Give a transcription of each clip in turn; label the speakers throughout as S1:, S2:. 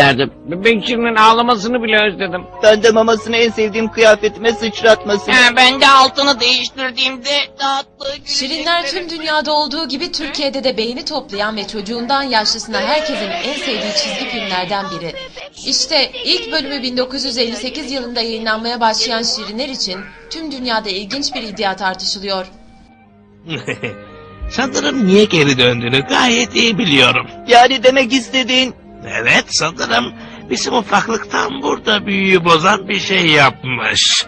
S1: derdim. Bebek Şirin'in ağlamasını bile özledim.
S2: Ben de mamasını en sevdiğim kıyafetime sıçratmasın.
S3: Ha, ben de altını değiştirdiğimde tatlı
S4: Şirinler tüm dünyada olduğu gibi Türkiye'de de beğeni toplayan ve çocuğundan yaşlısına herkesin en sevdiği çizgi filmlerden biri. İşte ilk bölümü 1958 yılında yayınlanmaya başlayan Şirinler için tüm dünyada ilginç bir iddia tartışılıyor.
S5: sanırım niye geri döndüğünü gayet iyi biliyorum.
S2: Yani demek istediğin
S5: Evet sanırım bizim ufaklıktan burada büyüyü bozan bir şey yapmış.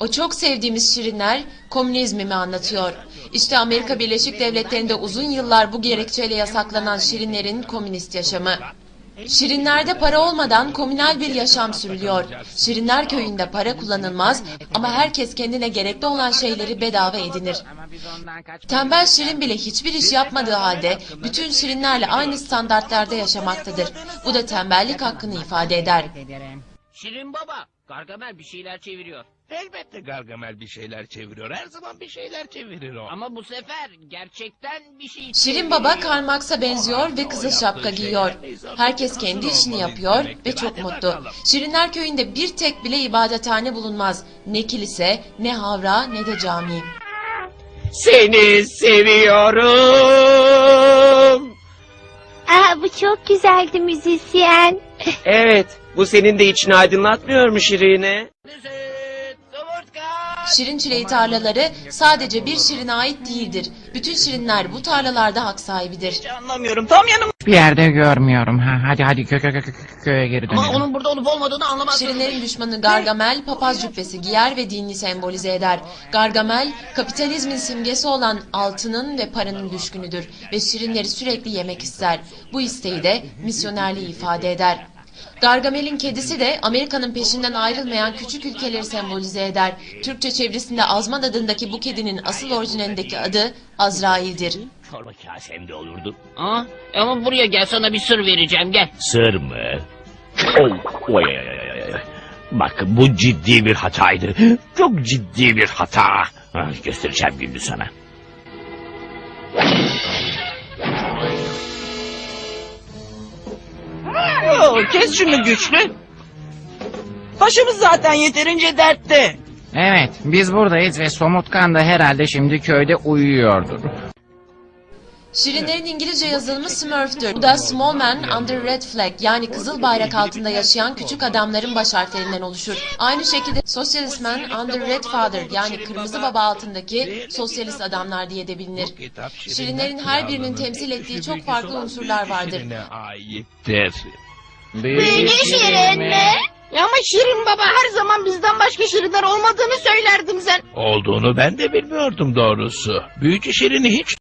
S4: O çok sevdiğimiz Şirinler komünizmi anlatıyor. İşte Amerika Birleşik Devletleri'nde uzun yıllar bu gerekçeyle yasaklanan Şirinlerin komünist yaşamı. Şirinlerde para olmadan komünel bir yaşam sürülüyor. Şirinler köyünde para kullanılmaz ama herkes kendine gerekli olan şeyleri bedava edinir. Tembel Şirin bile hiçbir iş yapmadığı halde bütün Şirinlerle aynı standartlarda yaşamaktadır. Bu da tembellik hakkını ifade eder.
S3: Şirin baba, Gargamel bir şeyler çeviriyor.
S5: Elbette Gargamel bir şeyler çeviriyor. Her zaman bir şeyler çevirir o.
S3: Ama bu sefer gerçekten bir şey
S4: Şirin Baba Karl Marx'a benziyor ve kızıl şapka giyiyor. Herkes kendi işini yapıyor ve çok mutlu. Şirinler köyünde bir tek bile ibadethane bulunmaz. Ne kilise, ne havra, ne de cami.
S1: Seni seviyorum.
S6: Aa, bu çok güzeldi müzisyen.
S1: Evet, bu senin de içini aydınlatmıyor mu Şirin'e?
S4: Şirin çileği tarlaları sadece bir şirine ait değildir. Bütün şirinler bu tarlalarda hak sahibidir.
S2: hiç anlamıyorum. Tam yanım.
S7: Bir yerde görmüyorum. Ha, hadi hadi kö kö kö kö- köye geri dönelim.
S3: Ama onun burada olup olmadığını anlamak
S4: Şirinlerin düşmanı Gargamel papaz cübbesi giyer ve dinini sembolize eder. Gargamel kapitalizmin simgesi olan altının ve paranın düşkünüdür ve şirinleri sürekli yemek ister. Bu isteği de misyonerliği ifade eder. Gargamel'in kedisi de Amerika'nın peşinden ayrılmayan küçük ülkeleri sembolize eder. Türkçe çevresinde Azman adındaki bu kedinin asıl orijinalindeki adı Azrail'dir.
S8: Çorba kasemde olurdu.
S3: Aa, ama buraya gel sana bir sır vereceğim gel.
S8: Sır mı? Oy, oy, oy, oy, oy, oy. Bak bu ciddi bir hataydı. Çok ciddi bir hata. Ah, Göstereceğim gününü sana.
S2: Kes şunu güçlü. Başımız zaten yeterince dertte.
S7: Evet, biz buradayız ve Somutkan da herhalde şimdi köyde uyuyordur.
S4: Şirinlerin İngilizce yazılımı Smurf'tür. Bu da Small Man Under Red Flag yani kızıl bayrak altında yaşayan küçük adamların baş harflerinden oluşur. Aynı şekilde Socialist Man Under Red Father yani kırmızı baba altındaki sosyalist adamlar diye de bilinir. Şirinlerin her birinin temsil ettiği çok farklı unsurlar vardır.
S6: Büyülü şirin mi?
S3: Ya ama Şirin baba her zaman bizden başka Şirinler olmadığını söylerdin sen.
S5: Olduğunu ben de bilmiyordum doğrusu. Büyücü Şirin'i hiç